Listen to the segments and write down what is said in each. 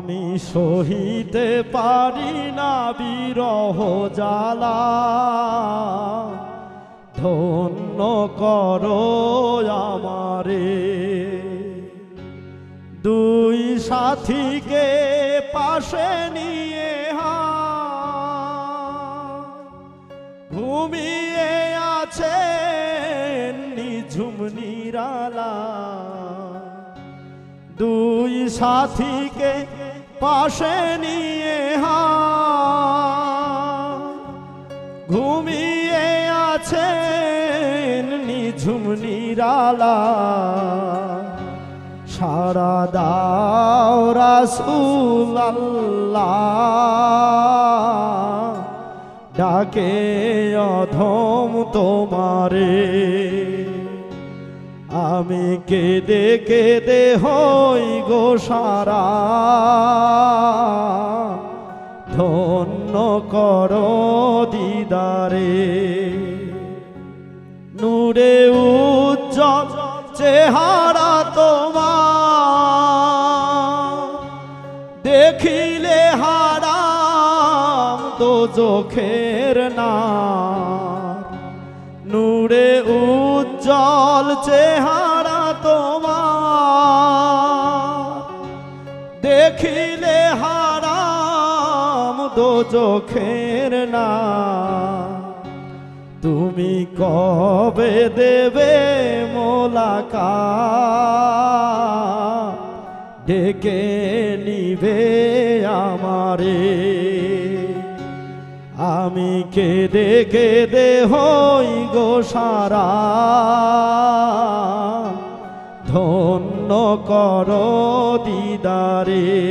আমি সহিতে পারি না বিরহ জ্বালা। ধন্য করো আমারে। দুই সাথীকে পাশে নিয়ে ঘুমিয়ে আছেন নিঝুম নিরালা। দুই সাথীকে পাশে নিয়ে ঘুমিয়ে আছেন নিঝুম নিরালা। সারা দাও রাসুল ডাকে অধম তোমারে। আমি কেঁদে কেঁদে হই গো সারা। ধন্য করো দিদারে। নূরে উজ্জ্বল চেহারা তোমার। দেখিলে হারাম তো চোখের না নূরে উজ্জ্বল চেহারা দেখিলে হারাম দো চোখের না। তুমি কবে দেবে মোলাকা ডেকে নিবে আমারে। আমি কেঁদে কেঁদে হই গো সারা। ধন্য করো দিদারে।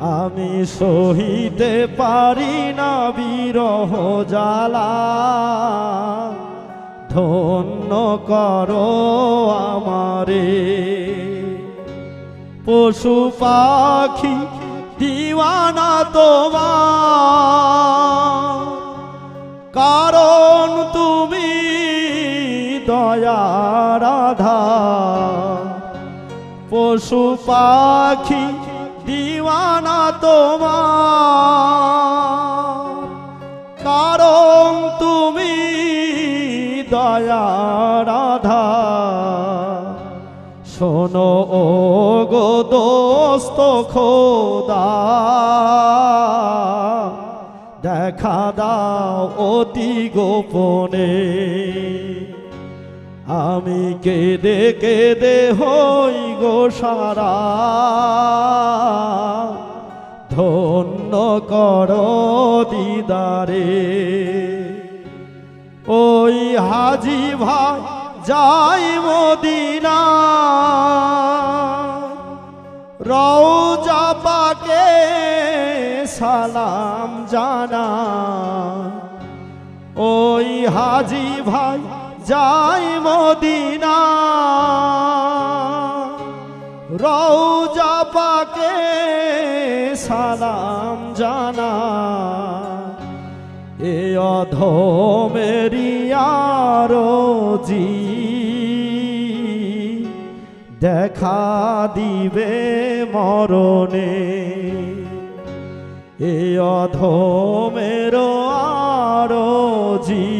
আমি সহিতে পারি না বিরহ জ্বালা। ধন্য করো আমারে। পশু পাখি দিওয়ানা তোমার তুমি আধার পশু পাখি, দিওয়ানা তোমার। কারণ তুমি দয়ার আধার শোনো ও গো দোস্ত খোদা। দেখা দাও অতি গোপনে। আমি কেঁদে কেঁদে হই গো সারা। ধন্য করো দিদারে। ওই হাজি ভাই যাই মদিনা। রওজা পাকে সালাম জানা। ওই হাজি ভাই যাই মদিনা। রওজা পাকে সালাম জানা। এ অধমেরি জি দেখা দিবে মরণে। এ অধমের জি